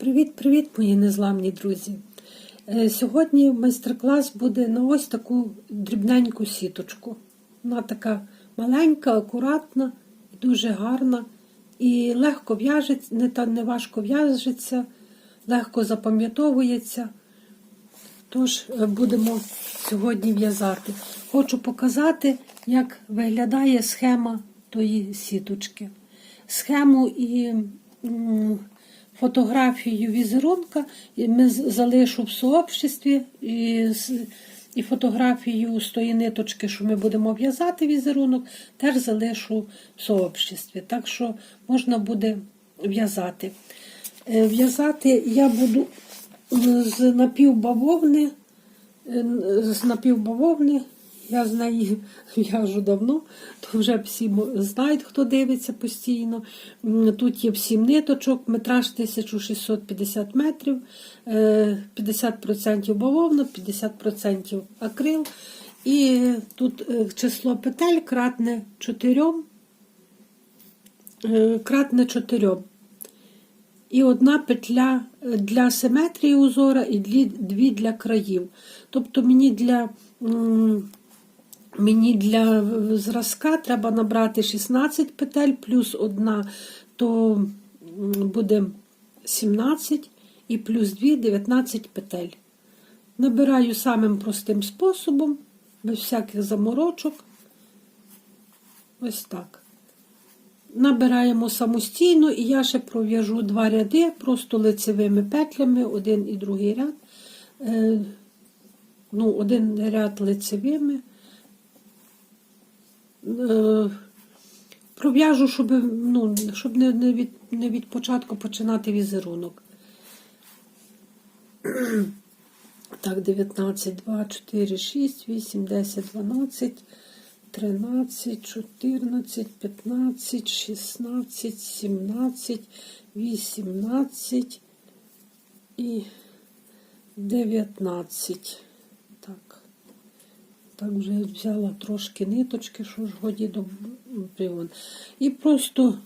Привіт-привіт, мої незламні друзі! Е, Сьогодні майстер-клас буде на ось таку дрібненьку сіточку. Вона така маленька, акуратна, дуже гарна і легко в'яжеться, не, та не важко в'яжеться, легко запам'ятовується. Тож е, будемо сьогодні в'язати. Хочу показати, як виглядає схема тої сіточки. Схему і фотографію візерунка ми залишу в сообществі і, і фотографію з тої ниточки, що ми будемо в'язати візерунок, теж залишу в сообществі. Так що можна буде в'язати. Е, В'язати я буду е, з напівбавовни, е, з напівбавовни. Я з неї в'яжу давно, то вже всі знають, хто дивиться постійно. Тут є всім ниточок, метраж 1650 метрів, е, 50% бавовна, 50% акрил. І тут е, число петель кратне 4, кратне 4. І одна петля е, для симетрії узора і дві, для країв. Тобто мені для, мені для зразка треба набрати 16 петель плюс одна, то буде 17 і плюс 2 19 петель. Набираю самим простим способом, без всяких заморочок. Ось так. Набираємо самостійно, і я ще пров'яжу два ряди просто лицевими петлями, один і другий ряд. Е, ну, один ряд лицевими. Е, пров'яжу, щоб, ну, щоб не, не, від, не від початку починати візерунок. Так, 19, 2, 4, 6, 8, 10, 12, 13, 14, 15, 16, 17, 18 і 19. Так. Так, вже взяла трошки ниточки, що ж годі до привон. І просто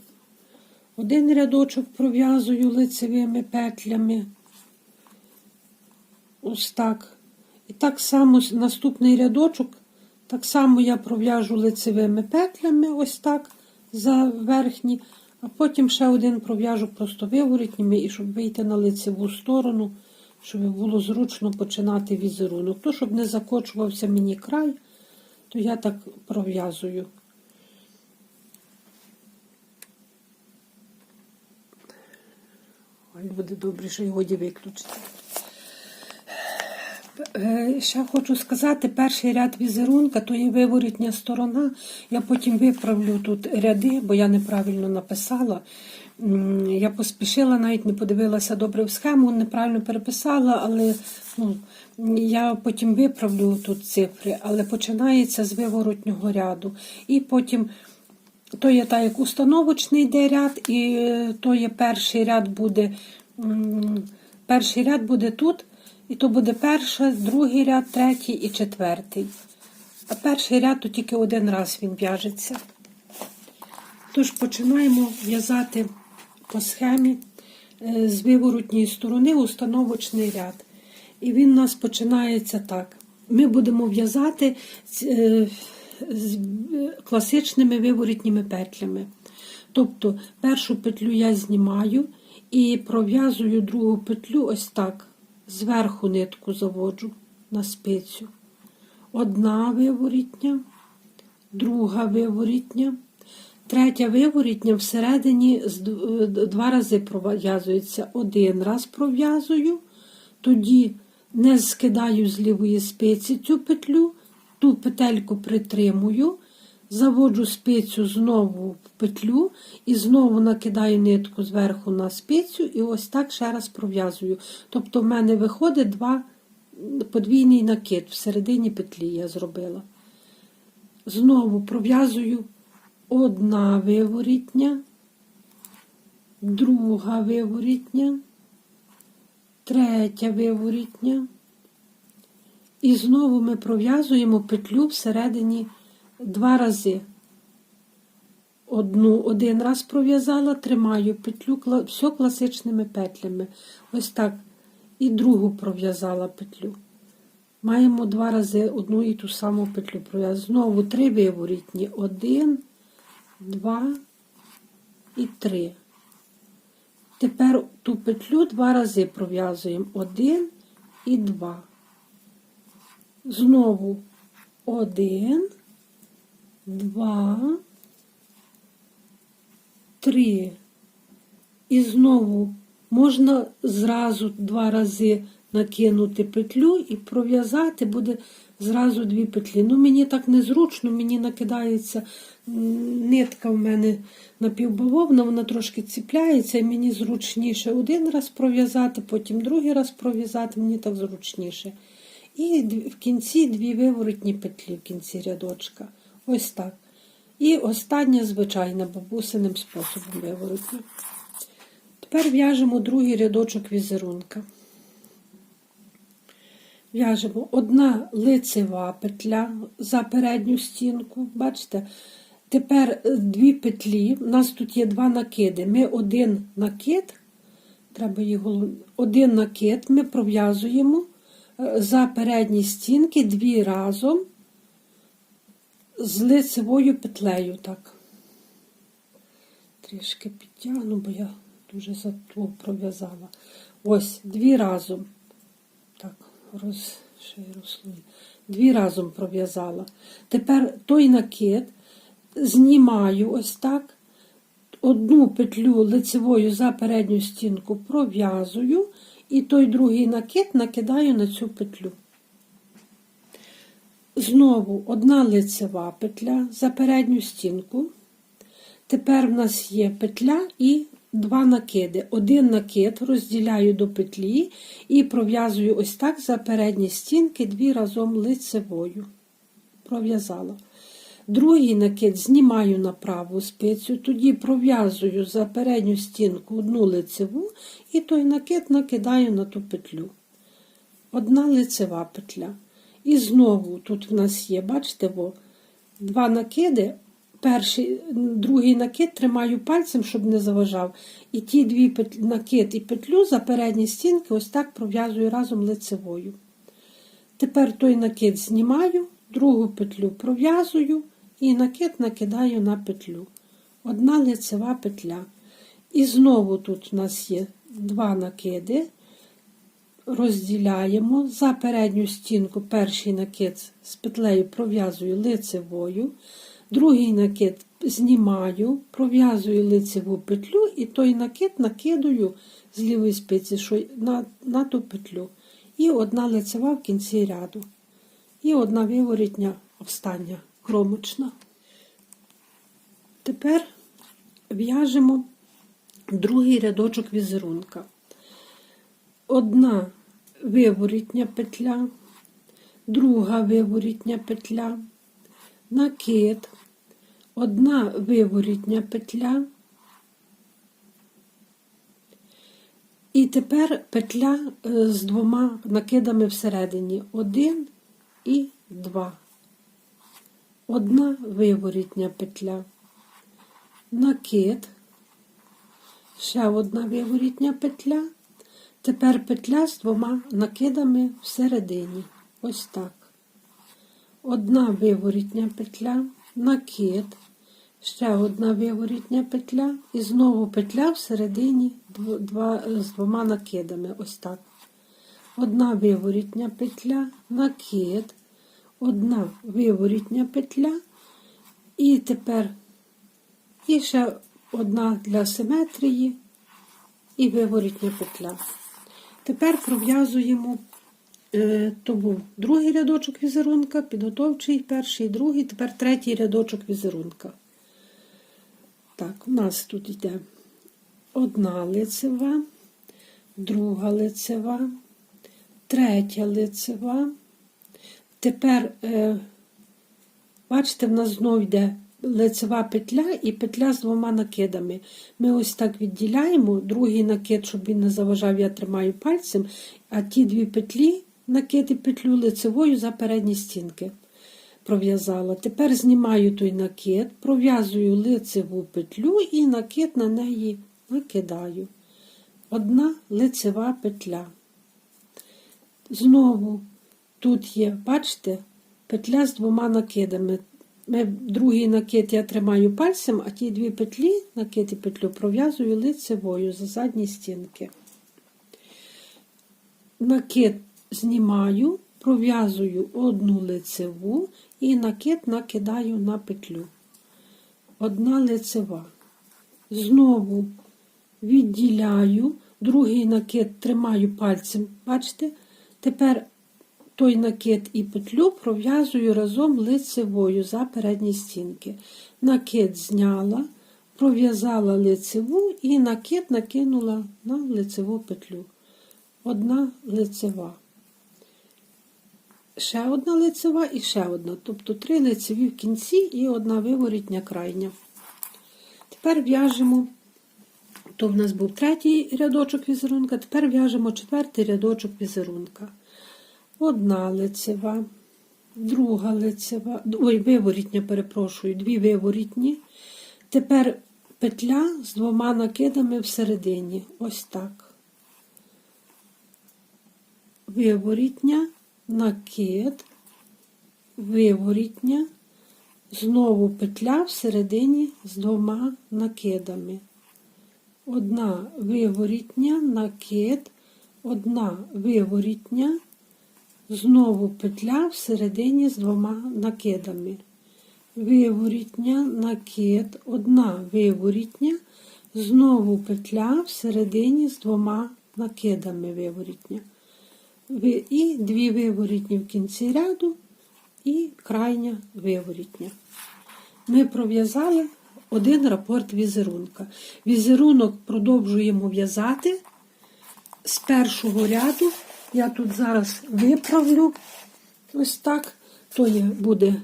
один рядочок пров'язую лицевими петлями. Ось так. І так само наступний рядочок, так само я пров'яжу лицевими петлями, ось так, за верхні, а потім ще один пров'яжу просто виворітніми, і щоб вийти на лицеву сторону, щоб було зручно починати візерунок. То, щоб не закочувався мені край, то я так пров'язую. Ой, буде добре, що його виключити. Е, Ще хочу сказати, перший ряд візерунка, то є виворітня сторона. Я потім виправлю тут ряди, бо я неправильно написала. Я поспішила, навіть не подивилася добре в схему, неправильно переписала, але ну, я потім виправлю тут цифри, але починається з виворотнього ряду. І потім то є так, як установочний йде ряд, і е, то є перший ряд буде, перший ряд буде тут, і то буде перший, другий ряд, третій і четвертий. А перший ряд то тільки один раз він в'яжеться. Тож починаємо в'язати по схемі е, з виворотньої сторони установочний ряд. І він у нас починається так. Ми будемо в'язати е, з е, класичними виворітніми петлями. Тобто першу петлю я знімаю і пров'язую другу петлю ось так. Зверху нитку заводжу на спицю. Одна виворітня, друга виворітня, третя виворітня всередині е, два рази пров'язується. Один раз пров'язую, тоді не скидаю з лівої спиці цю петлю, ту петельку притримую, заводжу спицю знову в петлю і знову накидаю нитку зверху на спицю і ось так ще раз пров'язую. Тобто в мене виходить два подвійний накид всередині петлі я зробила. Знову пров'язую одна виворітня, друга виворітня, третя виворітня. І знову ми пров'язуємо петлю всередині два рази. одну один раз пров'язала, тримаю петлю, все класичними петлями. Ось так. І другу пров'язала петлю. Маємо два рази одну і ту саму петлю пров'язати. Знову три виворітні. Один, два і три. Тепер ту петлю два рази пров'язуємо. Один і два. Знову один, два, три. І знову можна зразу два рази накинути петлю і пров'язати буде зразу дві петлі. Ну, мені так незручно, мені накидається нитка в мене напівбавовна, вона трошки ціпляється, і мені зручніше один раз пров'язати, потім другий раз пров'язати, мені так зручніше. І в кінці дві виворотні петлі в кінці рядочка. Ось так. І остання звичайна бабусиним способом виворотні. Тепер в'яжемо другий рядочок візерунка. В'яжемо одна лицева петля за передню стінку. Бачите? Тепер дві петлі. У нас тут є два накиди. Ми один накид, треба його, один накид ми пров'язуємо е, за передні стінки дві разом з лицевою петлею. Так. Трішки підтягну, бо я дуже затву пров'язала. Ось, дві разом. Так, роз, розслою. Дві разом пров'язала. Тепер той накид знімаю ось так. Одну петлю лицевою за передню стінку пров'язую, і той другий накид накидаю на цю петлю. Знову одна лицева петля за передню стінку. Тепер в нас є петля і два накиди. Один накид розділяю до петлі і пров'язую ось так за передні стінки дві разом лицевою. Пров'язала. Другий накид знімаю на праву спицю, тоді пров'язую за передню стінку одну лицеву і той накид накидаю на ту петлю. Одна лицева петля. І знову тут в нас є, бачите, во, два накиди. Перший, другий накид тримаю пальцем, щоб не заважав. І ті дві петлі, накид і петлю за передні стінки ось так пров'язую разом лицевою. Тепер той накид знімаю, другу петлю пров'язую і накид накидаю на петлю. Одна лицева петля. І знову тут у нас є два накиди. Розділяємо за передню стінку перший накид з петлею пров'язую лицевою, другий накид знімаю, пров'язую лицеву петлю і той накид накидаю з лівої спиці на, на ту петлю. І одна лицева в кінці ряду. І одна виворітня остання кромочна. Тепер в'яжемо другий рядочок візерунка. Одна виворітня петля, друга виворітня петля, накид, одна виворітня петля. І тепер петля е, з двома накидами всередині. Один і два. Одна виворітня петля, накид, ще одна виворітня петля. Тепер петля з двома накидами всередині. Ось так. Одна виворітня петля, накид, ще одна виворітня петля, і знову петля всередині два, з двома накидами. Ось так. Одна виворітня петля, накид, одна виворітня петля, і тепер і ще одна для симетрії і виворітня петля. Тепер пров'язуємо е, то був другий рядочок візерунка, підготовчий, перший, другий, тепер третій рядочок візерунка. Так, у нас тут йде одна лицева, друга лицева, третя лицева. Тепер, е, бачите, в нас знову йде лицева петля і петля з двома накидами. Ми ось так відділяємо, другий накид, щоб він не заважав, я тримаю пальцем, а ті дві петлі, накид петлю лицевою за передні стінки. пров'язала. Тепер знімаю той накид, пров'язую лицеву петлю і накид на неї накидаю. Одна лицева петля. Знову тут є, бачите, петля з двома накидами. Ми, другий накид я тримаю пальцем, а ті дві петлі, накид і петлю, пров'язую лицевою за задні стінки. Накид знімаю, пров'язую одну лицеву і накид накидаю на петлю. Одна лицева. Знову відділяю, другий накид тримаю пальцем. Бачите? Тепер той накид і петлю пров'язую разом лицевою за передні стінки. Накид зняла, пров'язала лицеву і накид накинула на лицеву петлю. Одна лицева. Ще одна лицева і ще одна. Тобто три лицеві в кінці і одна виворітня крайня. Тепер в'яжемо, то в нас був третій рядочок візерунка, тепер в'яжемо четвертий рядочок візерунка. Одна лицева, друга лицева, ой, виворітня, перепрошую, дві виворітні. Тепер петля з двома накидами всередині. Ось так. Виворітня, накид, виворітня, знову петля всередині з двома накидами. Одна виворітня, накид, одна виворітня, знову петля всередині з двома накидами. Виворітня, накид, одна виворітня, знову петля всередині з двома накидами виворітня. І дві виворітні в кінці ряду, і крайня виворітня. Ми пров'язали один рапорт візерунка. Візерунок продовжуємо в'язати з першого ряду. Я тут зараз виправлю ось так. То буде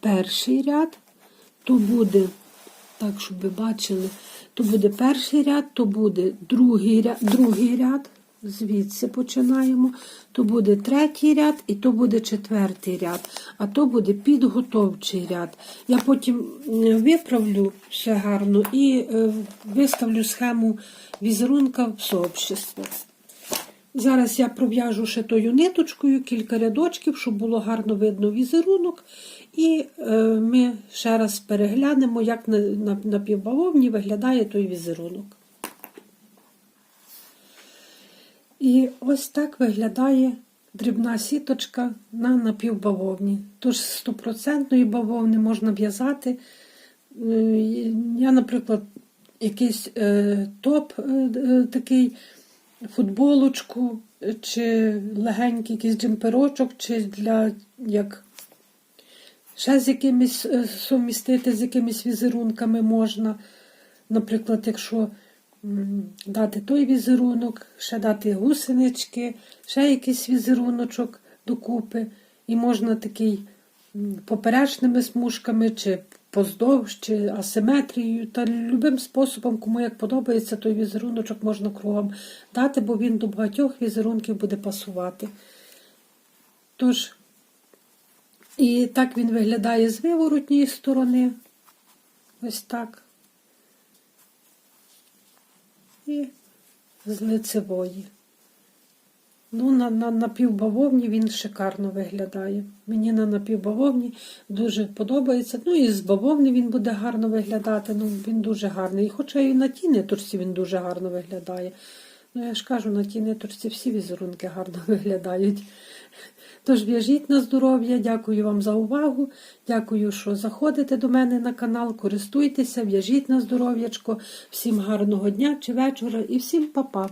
перший ряд, то буде, так, щоб ви бачили, то буде перший ряд, то буде другий ряд, другий ряд. Звідси починаємо, то буде третій ряд і то буде четвертий ряд, а то буде підготовчий ряд. Я потім виправлю все гарно і е, виставлю схему візерунка в сообщество. Зараз я пров'яжу ще тою ниточкою кілька рядочків, щоб було гарно видно візерунок. І е, ми ще раз переглянемо, як на, на виглядає той візерунок. І ось так виглядає дрібна сіточка на напівбавовні. Тож з стопроцентної бавовни можна в'язати. Е, Я, наприклад, якийсь е, топ е, такий, футболочку, чи легенький якийсь джемперочок, чи для як ще з якимись сумістити, з якимись візерунками можна. Наприклад, якщо дати той візерунок, ще дати гусенички, ще якийсь візеруночок докупи. І можна такий поперечними смужками, чи поздовж, чи асиметрією, та любим способом, кому як подобається, той візеруночок можна кругом дати, бо він до багатьох візерунків буде пасувати. Тож, і так він виглядає з виворотньої сторони. Ось так. І з лицевої. Ну, на, на напівбавовні він шикарно виглядає. Мені на напівбавовні дуже подобається. Ну і з бавовни він буде гарно виглядати. Ну, він дуже гарний. І хоча і на тій ниточці він дуже гарно виглядає. Ну, я ж кажу, на тій ниточці всі візерунки гарно виглядають. Тож в'яжіть на здоров'я, дякую вам за увагу. Дякую, що заходите до мене на канал, користуйтеся, в'яжіть на здоров'ячко. Всім гарного дня чи вечора і всім па-па!